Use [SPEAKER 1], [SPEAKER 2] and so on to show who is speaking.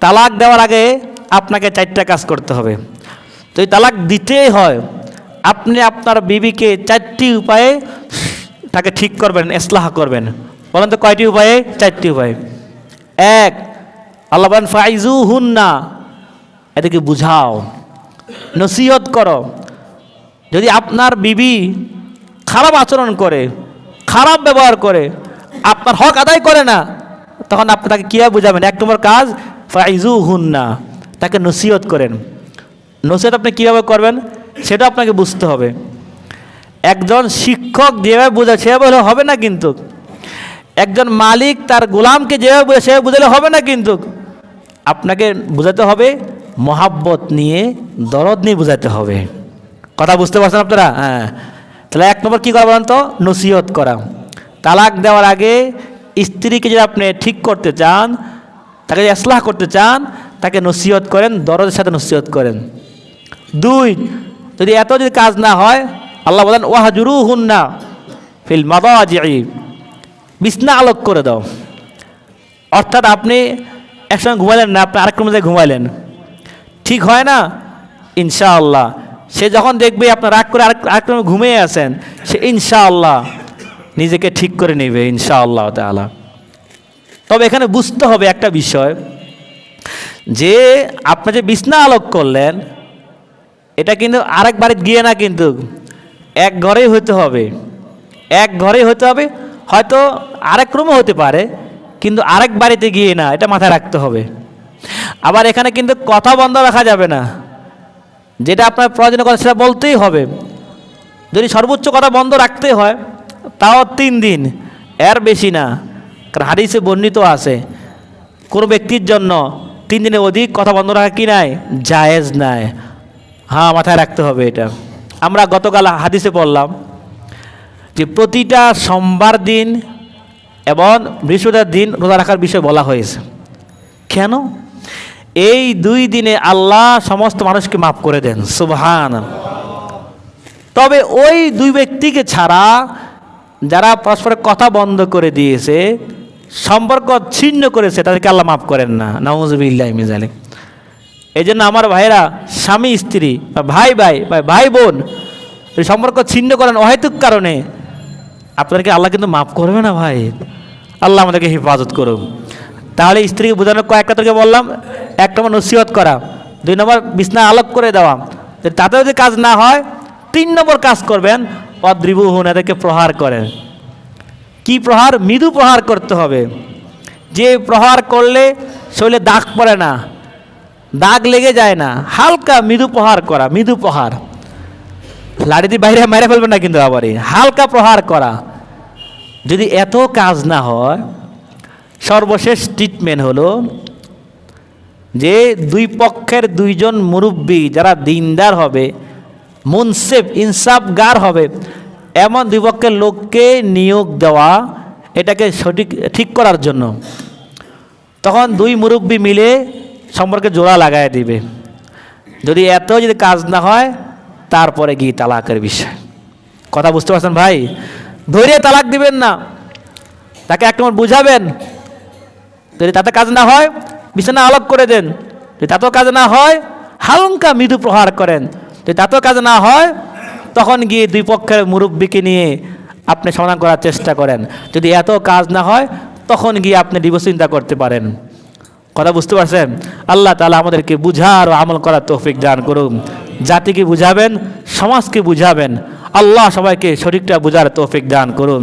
[SPEAKER 1] তালাক দেওয়ার আগে আপনাকে চারটা কাজ করতে হবে। তো এই তালাক দিতেই হয়। আপনি আপনার বিবিকে চারটি উপায়ে তাকে ঠিক করবেন ইসলাহ করবেন। বলেন তো কয়টি উপায়ে? চারটি উপায়। এক, আল্লাহ ফাইজু হুন না এটাকে বুঝাও। নসিহত করো। যদি আপনার বিবি খারাপ আচরণ করে, খারাপ ব্যবহার করে, আপনার হক আদায় করে না, তখন আপনি তাকে কীভাবে বুঝাবেন? এক নম্বর কাজ ফাইজু হুন না তাকে নসিহত করেন। নসিহত আপনি কীভাবে করবেন? সেটা আপনাকে বুঝতে হবে। একজন শিক্ষক যেভাবে বোঝায় সেভাবে হলে হবে না কিন্তু। একজন মালিক তার গোলামকে যেভাবে বোঝায় সেভাবে বোঝালে হবে না কিন্তু। আপনাকে বোঝাতে হবে, মহাব্বত নিয়ে, দরদ নিয়ে বোঝাতে হবে। কথা বুঝতে পারছেন আপনারা? হ্যাঁ। তাহলে এক নম্বর কী করা বলেন তো? নসিহত করা। তালাক দেওয়ার আগে স্ত্রীকে যদি আপনি ঠিক করতে চান তাকে যদি ইসলাহ করতে চান, তাকে নসিহত করেন, দরদের সাথে নসিহত করেন। দুই, যদি এত যদি কাজ না হয়, আল্লাহ বলেন ওয়াহাজুরু হুন্না ফিল মাদাজি বিছনা আলোক করে দাও। অর্থাৎ আপনি একসঙ্গে ঘুমাইলেন না, আপনি আরেক রুমে ঘুমাইলেন ঠিক হয় না? ইনশাআল্লাহ। সে যখন দেখবে আপনার রাগ করে আরেক আরেক ঘুমিয়ে আছেন, সে ইনশাআল্লাহ নিজেকে ঠিক করে নেবে, ইনশাআল্লাহ তাআলা। তবে এখানে বুঝতে হবে একটা বিষয়, যে আপনি যে বিছনা আলোক করলেন, এটা কিন্তু আরেক বাড়িতে গিয়ে না কিন্তু এক ঘরেই হতে হবে। এক ঘরেই হতে হবে, হয়তো আরেক রুমও হতে পারে, কিন্তু আরেক বাড়িতে গিয়ে না, এটা মাথায় রাখতে হবে। আবার এখানে কিন্তু কথা বন্ধ রাখা যাবে না। যেটা আপনার প্রয়োজনীয় কথা সেটা বলতেই হবে। যদি সর্বোচ্চ কথা বন্ধ রাখতে হয়, তাও তিন দিন, এর বেশি না। কারণ হাদিসে বর্ণিত আছে, কোনো ব্যক্তির জন্য তিন দিনের অধিক কথা বন্ধ রাখা কি নাই? জায়েজ নাই। হ্যাঁ মাথায় রাখতে হবে এটা। আমরা গতকাল হাদিসে পড়লাম যে প্রতিটা সোমবার দিন এবং বৃহস্পতিবার দিন রোজা রাখার বিষয় বলা হয়েছে। কেন? এই দুই দিনে আল্লাহ সমস্ত মানুষকে মাফ করে দেন, সুবহান। তবে ওই দুই ব্যক্তিকে ছাড়া যারা পরস্পরের কথা বন্ধ করে দিয়েছে সম্পর্ক ছিন্ন করেছে, তাদেরকে আল্লাহ মাফ করেন না। নওয়াজবিল্লাহ মিজালিক এই জন্য আমার ভাইরা স্বামী, স্ত্রী, বা ভাই ভাই, বা ভাই বোন সম্পর্ক ছিন্ন করেন অহেতুক কারণে, আপনাদেরকে আল্লাহ কিন্তু মাফ করবে না ভাই। আল্লাহ আমাদেরকে হেফাজত করুক। তাহলে স্ত্রীকে বোঝানোর কয়েকটা তোকে বললাম। এক নম্বর নসিহত করা, দুই নম্বর বিছনা আলোক করে দেওয়া। তাতে যদি কাজ না হয়, তিন নম্বর কাজ করবেন অদ্রিবুহুন এদেরকে প্রহার করেন। কি প্রহার? মৃদু প্রহার করতে হবে। যে প্রহার করলে শরীরে দাগ পড়ে না, দাগ লেগে যায় না, হালকা মৃদু প্রহার করা, মৃদু প্রহার। লাড়ি দিয়ে বাইরে মেরে ফেলবেন না কিন্তু আবারই। হালকা প্রহার করা। যদি এত কাজ না হয়, সর্বশেষ ট্রিটমেন্ট হলো যে দুই পক্ষের দুইজন মুরব্বী যারা দিনদার হবে, মুনসেফ, ইনসাফগার হবে এমন দুই পক্ষের লোককে নিয়োগ দেওয়া, এটাকে সঠিক, ঠিক করার জন্য। তখন দুই মুরব্বী মিলে সম্পর্কে জোড়া লাগাই দিবে। যদি এত যদি কাজ না হয়, তারপরে গিয়ে তালাকের বিষয়। কথা বুঝতে পারছেন ভাই? ধৈর্য তালাক দিবেন না। তাকে একটা বুঝাবেন। যদি তাতে কাজ না হয়, বিছানা আলোক করে দেন। যদি তাতেও কাজ না হয়, হালকা মৃদু প্রহার করেন। যদি তাতেও কাজ না হয় তখন গিয়ে দুই পক্ষের মুরব্বীকে নিয়ে আপনি সমাধান করার চেষ্টা করেন। যদি এত কাজ না হয়, তখন গিয়ে আপনি ডিভোর্স চিন্তা করতে পারেন। কথা বুঝতে পারছেন? আল্লাহ তালা আমাদেরকে বুঝার ও আমল করার তৌফিক দান করুন। জাতিকে বুঝাবেন, সমাজকে বুঝাবেন। আল্লাহ সবাইকে শরীরটা বুঝার তৌফিক দান করুন।